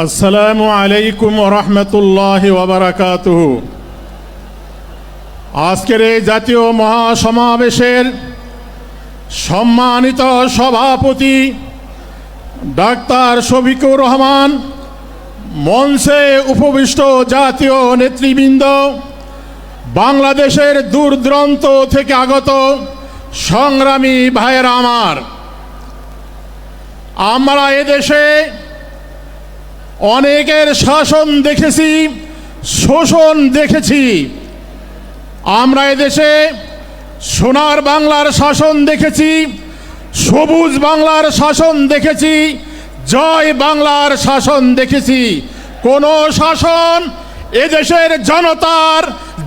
আসসালামু আলাইকুম রহমতুল্লাহ ওবরাকাতুহ আজকের এই জাতীয় মহাসমাবেশের সম্মানিত সভাপতি ডাক্তার শফিকুর রহমান, মঞ্চে উপবিষ্ট জাতীয় নেতৃবৃন্দ, বাংলাদেশের দূরদূরান্ত থেকে আগত সংগ্রামী ভাইয়েরা আমার। আমরা এদেশে অনেকের শাসন দেখেছি, শোষণ দেখেছি। আমরা এদেশে সোনার বাংলার শাসন দেখেছি, সবুজ বাংলার শাসন দেখেছি, জয় বাংলার শাসন দেখেছি। কোন শাসন এদেশের জনতার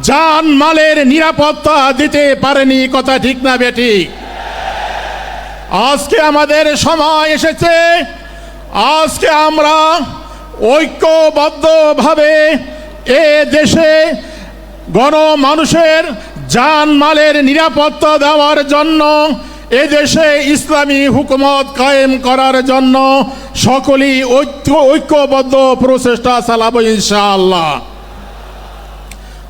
জান মালের নিরাপত্তা দিতে পারেনি, কথা ঠিক না বেঠিক আজকে আমাদের সময় এসেছে, আজকে আমরা ঐক্যবদ্ধভাবে এ দেশে গণমানুষের জান মালের নিরাপত্তা দেওয়ার জন্য, এ দেশে ইসলামী হুকুমত কায়েম করার জন্য সকলেই ঐক্য, ঐক্যবদ্ধ প্রচেষ্টা চালাবো ইনশাআল্লাহ।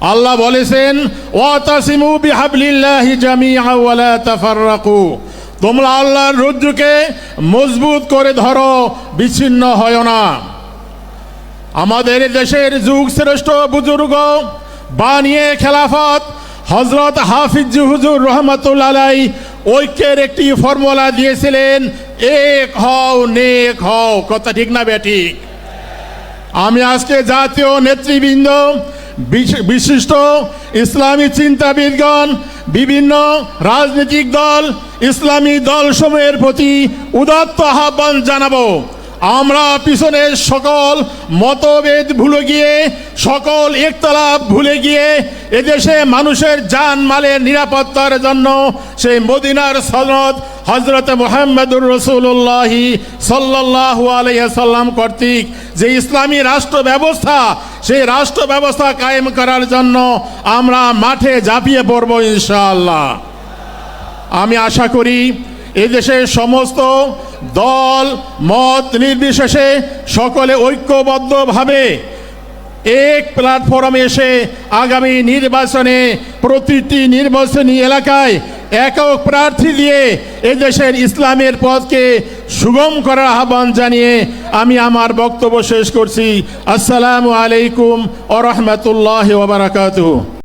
আল্লাহ বলেছেন, ওয়াতাসিমু বিহাবলিল্লাহি জামিআ ওয়ালা তাফাররাকু। তোমরা আল্লাহর রজ্জুকে মজবুত করে ধরো, বিচ্ছিন্ন হয় না। আমাদের দেশের যুগ শ্রেষ্ঠ বুজুর্গ বানিয়ে খেলাফত হজরত হাফিজ হুজুর রহমতুল্লাহ ঐক্যের একটি ফর্মুলা দিয়েছিলেন, এক হও, নেক হও। কথা ঠিক না বেঠিক আমি আজকে জাতীয় নেতৃবৃন্দ, বিশ- বিশিষ্ট ইসলামী চিন্তাবিদগণ, বিভিন্ন রাজনৈতিক দল, ইসলামী দলসমূহের প্রতি উদাত্ত আহ্বান জানাব। আমরা পিছনের সকল মতভেদ ভুলে গিয়ে, সকল একতলাপ ভুলে গিয়ে এদেশে মানুষের যান মালের নিরাপত্তার জন্য সেই মদিনার সনদ হজরত মোহাম্মদুর রসুল্লাহি সাল্লাহ আলাইসাল্লাম কর্তৃক যে ইসলামী রাষ্ট্র ব্যবস্থা, সেই রাষ্ট্র ব্যবস্থা কায়েম করার জন্য আমরা মাঠে ঝাঁপিয়ে পড়ব ইনশাআল্লাহ। আমি আশা করি এদেশের সমস্ত দল, মত নির্বিশেষে সকলে ঐক্যবদ্ধভাবে এক প্ল্যাটফর্মে এসে আগামী নির্বাচনে প্রতিটি নির্বাচনী এলাকায় একক প্রার্থী দিয়ে এদেশের ইসলামের পথকে সুগম করার আহ্বান জানিয়ে আমি আমার বক্তব্য শেষ করছি। আসসালামু আলাইকুম ও রহমতুল্লাহ